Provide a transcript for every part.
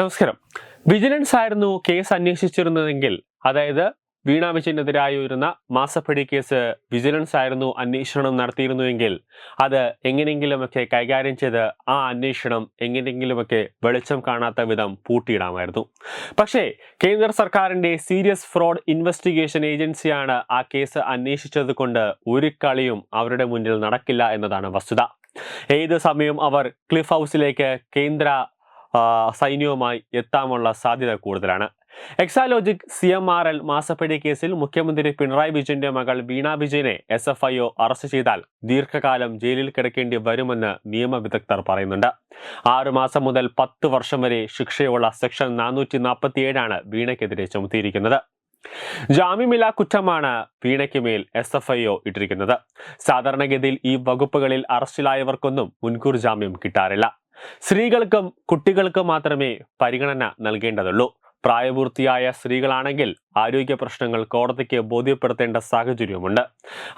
നമസ്കാരം. വിജിലൻസ് ആയിരുന്നു കേസ് അന്വേഷിച്ചിരുന്നതെങ്കിൽ അതായത് വീണ വിജയനെതിരായി വരുന്ന മാസപ്പടി കേസ് വിജിലൻസ് ആയിരുന്നു അന്വേഷണം നടത്തിയിരുന്നുവെങ്കിൽ അത് എങ്ങനെയെങ്കിലുമൊക്കെ കൈകാര്യം ചെയ്ത് ആ അന്വേഷണം എങ്ങനെയെങ്കിലുമൊക്കെ വെളിച്ചം കാണാത്ത വിധം പൂട്ടിയിടാമായിരുന്നു. പക്ഷേ കേന്ദ്ര സർക്കാരിന്റെ സീരിയസ് ഫ്രോഡ് ഇൻവെസ്റ്റിഗേഷൻ ഏജൻസിയാണ് ആ കേസ് അന്വേഷിച്ചത് കൊണ്ട് ഒരു കളിയും അവരുടെ മുന്നിൽ നടക്കില്ല എന്നതാണ് വസ്തുത. ഏത് സമയം അവർ ക്ലിഫ് ഹൗസിലേക്ക് കേന്ദ്ര സൈന്യവുമായി എത്താനുള്ള സാധ്യത കൂടുതലാണ്. Exalogic C M R L മാസപ്പടി കേസിൽ മുഖ്യമന്ത്രി പിണറായി വിജയന്റെ മകൾ വീണ വിജയനെ S F I O arrest ചെയ്താൽ ദീർഘകാലം ജയിലിൽ കിടക്കേണ്ടി വരുമെന്ന് നിയമവിദഗ്ധർ പറയുന്നുണ്ട്. ആറു മാസം മുതൽ പത്ത് വർഷം വരെ ശിക്ഷയുള്ള സെക്ഷൻ നാനൂറ്റി നാൽപ്പത്തിയേഴാണ് വീണയ്ക്കെതിരെ ചുമത്തിയിരിക്കുന്നത്. ജാമ്യമില്ലാ കുറ്റമാണ് വീണയ്ക്ക് മേൽ എസ് എഫ് ഐ ഒ ഇട്ടിരിക്കുന്നത്. സാധാരണഗതിയിൽ ഈ വകുപ്പുകളിൽ അറസ്റ്റിലായവർക്കൊന്നും മുൻകൂർ ജാമ്യം കിട്ടാറില്ല. സ്ത്രീകൾക്കും കുട്ടികൾക്കും മാത്രമേ പരിഗണന നൽകേണ്ടതുള്ളൂ. പ്രായപൂർത്തിയായ സ്ത്രീകളാണെങ്കിൽ ആരോഗ്യ പ്രശ്നങ്ങൾ കോടതിക്ക് ബോധ്യപ്പെടുത്തേണ്ട സാഹചര്യവുമുണ്ട്.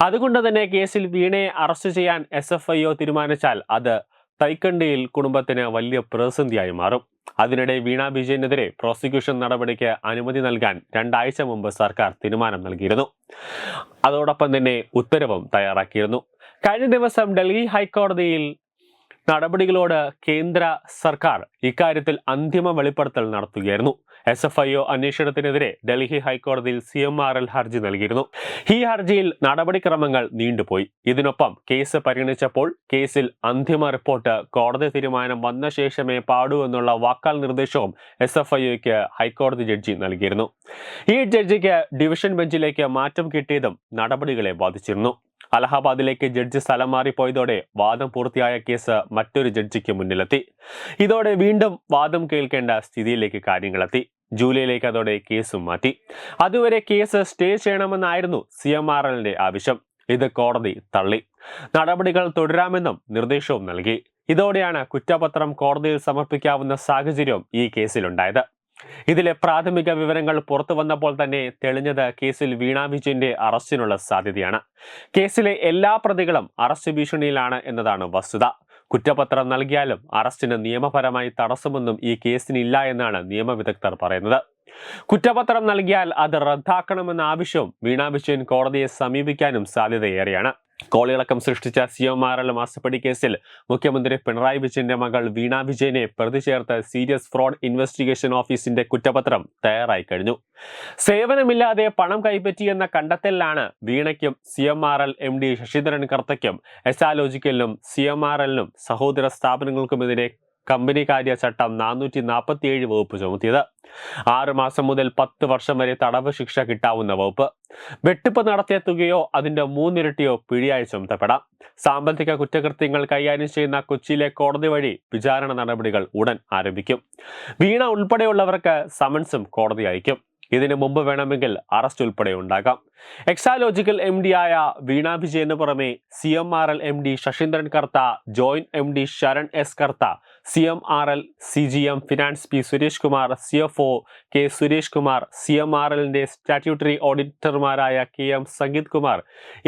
അതുകൊണ്ട് തന്നെ കേസിൽ വീണയെ അറസ്റ്റ് ചെയ്യാൻ എസ് എഫ് ഐ ഒ തീരുമാനിച്ചാൽ അത് തൈക്കണ്ടിയിൽ കുടുംബത്തിന് വലിയ പ്രതിസന്ധിയായി മാറും. അതിനിടെ വീണ വിജയനെതിരെ പ്രോസിക്യൂഷൻ നടപടിക്ക് അനുമതി നൽകാൻ രണ്ടാഴ്ച മുമ്പ് സർക്കാർ തീരുമാനം നൽകിയിരുന്നു. അതോടൊപ്പം തന്നെ ഉത്തരവും തയ്യാറാക്കിയിരുന്നു. കഴിഞ്ഞ ദിവസം ഡൽഹി ഹൈക്കോടതിയിൽ നടപടികളോട് കേന്ദ്ര സർക്കാർ ഇക്കാര്യത്തിൽ അന്തിമ വെളിപ്പെടുത്തൽ നടത്തുകയായിരുന്നു. എസ് എഫ് ഐ ഒ അന്വേഷണത്തിനെതിരെ ഡൽഹി ഹൈക്കോടതിയിൽ സി എം ആർ എൽ ഹർജി നൽകിയിരുന്നു. ഈ ഹർജിയിൽ നടപടിക്രമങ്ങൾ നീണ്ടുപോയി. ഇതിനൊപ്പം കേസ് പരിഗണിച്ചപ്പോൾ കേസിൽ അന്തിമ റിപ്പോർട്ട് കോടതി തീരുമാനം വന്ന ശേഷമേ പാടൂ എന്നുള്ള വാക്കാൽ നിർദ്ദേശവും എസ് എഫ് ഐ ഒക്ക് ഹൈക്കോടതി ജഡ്ജി നൽകിയിരുന്നു. ഈ ജഡ്ജിക്ക് ഡിവിഷൻ ബെഞ്ചിലേക്ക് മാറ്റം കിട്ടിയതും നടപടികളെ ബാധിച്ചിരുന്നു. അലഹാബാദിലേക്ക് ജഡ്ജി സ്ഥലം മാറിപ്പോയതോടെ വാദം പൂർത്തിയായ കേസ് മറ്റൊരു ജഡ്ജിക്ക് മുന്നിലെത്തി. ഇതോടെ വീണ്ടും വാദം കേൾക്കേണ്ട സ്ഥിതിയിലേക്ക് കാര്യങ്ങളെത്തി. ജൂലൈയിലേക്ക് അതോടെ കേസും മാറ്റി. അതുവരെ കേസ് സ്റ്റേ ചെയ്യണമെന്നായിരുന്നു സി എം ആർ ആവശ്യം. ഇത് കോടതി തള്ളി. നടപടികൾ തുടരാമെന്നും നിർദ്ദേശവും നൽകി. ഇതോടെയാണ് കുറ്റപത്രം കോടതിയിൽ സമർപ്പിക്കാവുന്ന സാഹചര്യം ഈ കേസിലുണ്ടായത്. ഇതിലെ പ്രാഥമിക വിവരങ്ങൾ പുറത്തു വന്നപ്പോൾ തന്നെ തെളിഞ്ഞത് കേസിൽ വീണ വിജയന്റെ അറസ്റ്റിനുള്ള സാധ്യതയാണ്. കേസിലെ എല്ലാ പ്രതികളും അറസ്റ്റ് ഭീഷണിയിലാണ് എന്നതാണ് വസ്തുത. കുറ്റപത്രം നൽകിയാലും അറസ്റ്റിന് നിയമപരമായി തടസ്സമൊന്നും ഈ കേസിനില്ല എന്നാണ് നിയമവിദഗ്ധർ പറയുന്നത്. കുറ്റപത്രം നൽകിയാൽ അത് റദ്ദാക്കണമെന്ന ആവശ്യവും വീണ വിജയൻ കോടതിയെ സമീപിക്കാനും സാധ്യതയേറെയാണ്. കോളിളക്കം സൃഷ്ടിച്ച സി എം ആർ എൽ മാസപ്പടി കേസിൽ മുഖ്യമന്ത്രി പിണറായി വിജയന്റെ മകൾ വീണ വിജയനെ പ്രതി ചേർത്ത് സീരിയസ് ഫ്രോഡ് ഇൻവെസ്റ്റിഗേഷൻ ഓഫീസിന്റെ കുറ്റപത്രം തയ്യാറായി കഴിഞ്ഞു. സേവനമില്ലാതെ പണം കൈപ്പറ്റിയെന്ന കണ്ടെത്തലിലാണ് വീണയ്ക്കും C M R L M D Sasidharan കർത്തയ്ക്കും എസാലോജിക്കലിനും സി എം ആർ എല്ലിനും സഹോദര സ്ഥാപനങ്ങൾക്കുമെതിരെ കമ്പനി കാര്യ ചട്ടം നാനൂറ്റി നാൽപ്പത്തിയേഴ് വകുപ്പ് ചുമത്തിയത്. ആറുമാസം മുതൽ പത്ത് വർഷം വരെ തടവ് ശിക്ഷ കിട്ടാവുന്ന വകുപ്പ്. വെട്ടിപ്പ് നടത്തിയ തുകയോ അതിന്റെ മൂന്നിരട്ടിയോ പിഴയായി ചുമത്തപ്പെടാം. സാമ്പത്തിക കുറ്റകൃത്യങ്ങൾ കൈകാര്യം ചെയ്യുന്ന കൊച്ചിയിലെ കോടതി വഴി വിചാരണ നടപടികൾ ഉടൻ ആരംഭിക്കും. വീണ ഉൾപ്പെടെയുള്ളവർക്ക് സമൻസും കോടതി അയക്കും. ഇതിനു മുമ്പ് വേണമെങ്കിൽ അറസ്റ്റ് ഉൾപ്പെടെ ഉണ്ടാകാം. എക്സാലോജിക്കൽ എം ഡി ആയ വീണ വിജയന് പുറമെ C M R L M D Saseendran Kartha joint M D Saran S Kartha C M R L C G M finance P Suresh Kumar C F O K Suresh Kumar C M R എല്ലിന്റെ statutory ഓഡിറ്റർമാരായ K M Sangeeth Kumar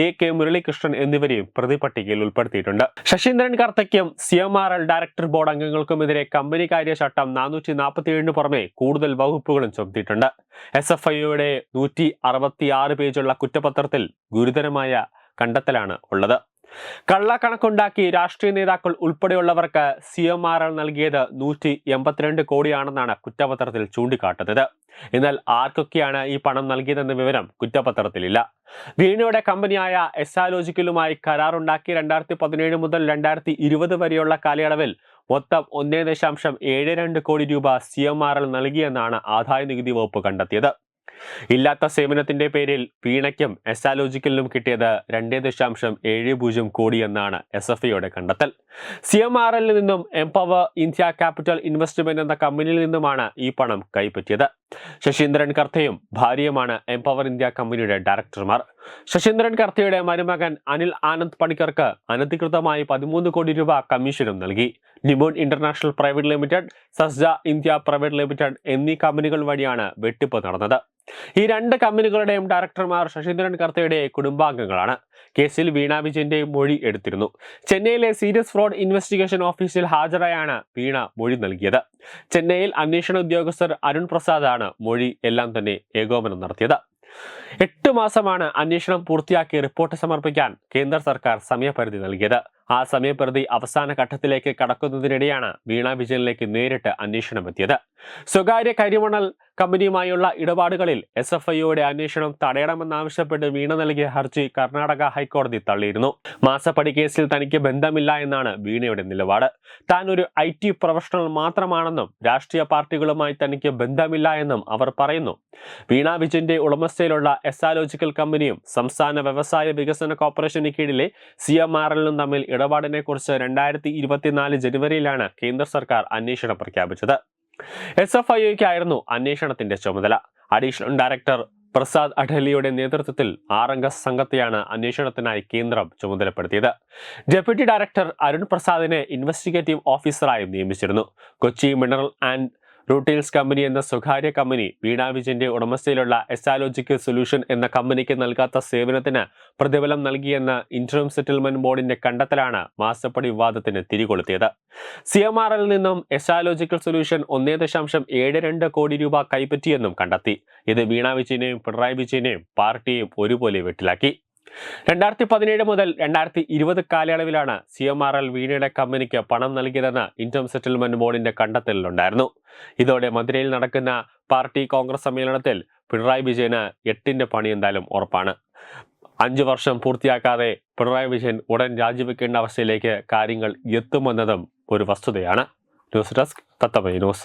A K Muralikrishnan എന്നിവരെയും പ്രതിപട്ടികയിൽ ഉൾപ്പെടുത്തിയിട്ടുണ്ട്. Saseendran കർത്തയ്ക്കും C M R L director board അംഗങ്ങൾക്കുമെതിരെ company കാര്യ ചട്ടം നാനൂറ്റി നാൽപ്പത്തിയേഴിന് പുറമെ കൂടുതൽ വകുപ്പുകളും ചുമത്തിയിട്ടുണ്ട്. എസ് എഫ് ഐയുടെ നൂറ്റി അറുപത്തി ആറ് പേജുള്ള കുറ്റപത്രത്തിൽ ഗുരുതരമായ കണ്ടെത്തലാണ് ഉള്ളത്. കള്ളക്കണക്കുണ്ടാക്കി രാഷ്ട്രീയ നേതാക്കൾ ഉൾപ്പെടെയുള്ളവർക്ക് സി എം ആർ എൽ നൽകിയത് നൂറ്റി എൺപത്തിരണ്ട് കോടിയാണെന്നാണ് കുറ്റപത്രത്തിൽ ചൂണ്ടിക്കാട്ടുന്നത്. എന്നാൽ ആർക്കൊക്കെയാണ് ഈ പണം നൽകിയതെന്ന വിവരം കുറ്റപത്രത്തിലില്ല. വീണയുടെ കമ്പനിയായ എസാലോജിക്കലുമായി കരാറുണ്ടാക്കി രണ്ടായിരത്തി പതിനേഴ് മുതൽ രണ്ടായിരത്തി ഇരുപത് വരെയുള്ള കാലയളവിൽ മൊത്തം ഒന്നേ ദശാംശം ഏഴ് രണ്ട് കോടി രൂപ സി എം ആർ എൽ നൽകിയെന്നാണ് ആദായ നികുതി വകുപ്പ് കണ്ടെത്തിയത്. ഇല്ലാത്ത സേവനത്തിന്റെ പേരിൽ വീണയ്ക്കും എസാലോജിക്കലിനും കിട്ടിയത് രണ്ടേ ദശാംശം ഏഴ് പൂജ്യം കോടി എന്നാണ് എസ് എഫ് ഐയുടെ കണ്ടെത്തൽ. സി എം ആർ എല്ലിൽ നിന്നും എംപവർ ഇന്ത്യ ക്യാപിറ്റൽ ഇൻവെസ്റ്റ്മെന്റ് എന്ന കമ്പനിയിൽ നിന്നുമാണ് ഈ പണം കൈപ്പറ്റിയത്. ശശീന്ദ്രൻ കർത്തയും ഭാര്യയുമാണ് എംപവർ ഇന്ത്യ കമ്പനിയുടെ ഡയറക്ടർമാർ. ശശീന്ദ്രൻ കർത്തയുടെ മരുമകൻ അനിൽ ആനന്ദ് പണിക്കർക്ക് അനധികൃതമായി പതിമൂന്ന് കോടി രൂപ കമ്മീഷനും നൽകി. നിമോൺ ഇന്റർനാഷണൽ പ്രൈവറ്റ് ലിമിറ്റഡ് സസ്ജ ഇന്ത്യ പ്രൈവറ്റ് ലിമിറ്റഡ് എന്നീ കമ്പനികൾ വഴിയാണ് വെട്ടിപ്പ് നടന്നത്. ഈ രണ്ട് കമ്പനികളുടെയും ഡയറക്ടർമാർ ശശീന്ദ്രൻ കർത്തയുടെ കുടുംബാംഗങ്ങളാണ്. കേസിൽ വീണ വിജയന്റെ മൊഴി എടുത്തിരുന്നു. ചെന്നൈയിലെ സീരിയസ് ഫ്രോഡ് ഇൻവെസ്റ്റിഗേഷൻ ഓഫീസിൽ ഹാജരായാണ് വീണ മൊഴി നൽകിയത്. ചെന്നൈയിൽ അന്വേഷണ ഉദ്യോഗസ്ഥർ അരുൺ പ്രസാദാണ് മൊഴി എല്ലാം തന്നെ ഏകോപനം നടത്തിയത്. എട്ട് മാസമാണ് അന്വേഷണം പൂർത്തിയാക്കി റിപ്പോർട്ട് സമർപ്പിക്കാൻ കേന്ദ്ര സർക്കാർ സമയപരിധി നൽകിയത്. ആ സമയപ്രതി അവസാന ഘട്ടത്തിലേക്ക് കടക്കുന്നതിനിടെയാണ് വീണ വിജയനിലേക്ക് നേരിട്ട് അന്വേഷണമെത്തിയത് സ്വകാര്യ കരിമണൽ കമ്പനിയുമായുള്ള ഇടപാടുകളിൽ എസ് എഫ് ഐയുടെ അന്വേഷണം തടയണമെന്നാവശ്യപ്പെട്ട് വീണ നൽകിയ ഹർജി കർണാടക ഹൈക്കോടതി തള്ളിയിരുന്നു. മാസപ്പടി കേസിൽ തനിക്ക് ബന്ധമില്ല എന്നാണ് വീണയുടെ നിലപാട്. താൻ ഒരു ഐ ടി പ്രൊഫഷണൽ മാത്രമാണെന്നും രാഷ്ട്രീയ പാർട്ടികളുമായി തനിക്ക് ബന്ധമില്ല എന്നും അവർ പറയുന്നു. വീണ വിജയന്റെ ഉടമസ്ഥയിലുള്ള എസാലോജിക്കൽ കമ്പനിയും സംസ്ഥാന വ്യവസായ വികസന കോർപ്പറേഷന് കീഴിലെ സി എം ആർ എല്ലും തമ്മിൽ ഇടപാടിനെ കുറിച്ച് രണ്ടായിരത്തി ഇരുപത്തിനാല് ജനുവരിയിലാണ് കേന്ദ്ര സർക്കാർ അന്വേഷണം പ്രഖ്യാപിച്ചത്. എസ് എഫ് ഐ ഒക്കായിരുന്നു അന്വേഷണത്തിന്റെ ചുമതല. അഡീഷണൽ ഡയറക്ടർ പ്രസാദ് അഡലിയുടെ നേതൃത്വത്തിൽ ആറംഗ സംഘത്തെയാണ് അന്വേഷണത്തിനായി കേന്ദ്രം ചുമതലപ്പെടുത്തിയത്. ഡെപ്യൂട്ടി ഡയറക്ടർ അരുൺ പ്രസാദിനെ ഇൻവെസ്റ്റിഗേറ്റീവ് ഓഫീസറായും നിയമിച്ചിരുന്നു. Kochi mineral and rutiles company എന്ന സ്വകാര്യ കമ്പനി വീണാ വിജയന്റെ ഉടമസ്ഥയിലുള്ള എസാലോജിക്കൽ സൊല്യൂഷൻ എന്ന കമ്പനിക്ക് നൽകാത്ത സേവനത്തിന് പ്രതിഫലം നൽകിയെന്ന ഇന്റർം സെറ്റിൽമെന്റ് ബോർഡിന്റെ കണ്ടെത്തലാണ് മാസപ്പടി വിവാദത്തിന് തിരികൊളുത്തിയത്. സി എം ആർ എൽ നിന്നും എസാലോജിക്കൽ സൊല്യൂഷൻ ഒന്നേ ദശാംശം ഏഴ് രണ്ട് കോടി രൂപ കൈപ്പറ്റിയെന്നും കണ്ടെത്തി. ഇത് വീണാ വിജയനെയും പിണറായി വിജയനെയും പാർട്ടിയെയും ഒരുപോലെ വെട്ടിലാക്കി. രണ്ടായിരത്തി പതിനേഴ് മുതൽ രണ്ടായിരത്തി ഇരുപത് കാലയളവിലാണ് സി എം ആർ എൽ വീണയുടെ കമ്പനിക്ക് പണം നൽകിയതെന്ന് ഇൻകം സെറ്റിൽമെന്റ് ബോർഡിന്റെ കണ്ടെത്തലിലുണ്ടായിരുന്നു. ഇതോടെ മധുരയിൽ നടക്കുന്ന പാർട്ടി കോൺഗ്രസ് സമ്മേളനത്തിൽ പിണറായി വിജയന് എട്ടിന്റെ പണി എന്തായാലും ഉറപ്പാണ്. അഞ്ചു വർഷം പൂർത്തിയാക്കാതെ പിണറായി വിജയൻ ഉടൻ രാജിവെക്കേണ്ട അവസ്ഥയിലേക്ക് കാര്യങ്ങൾ എത്തുമെന്നതും ഒരു വസ്തുതയാണ്. News desk തത്തമൈ news.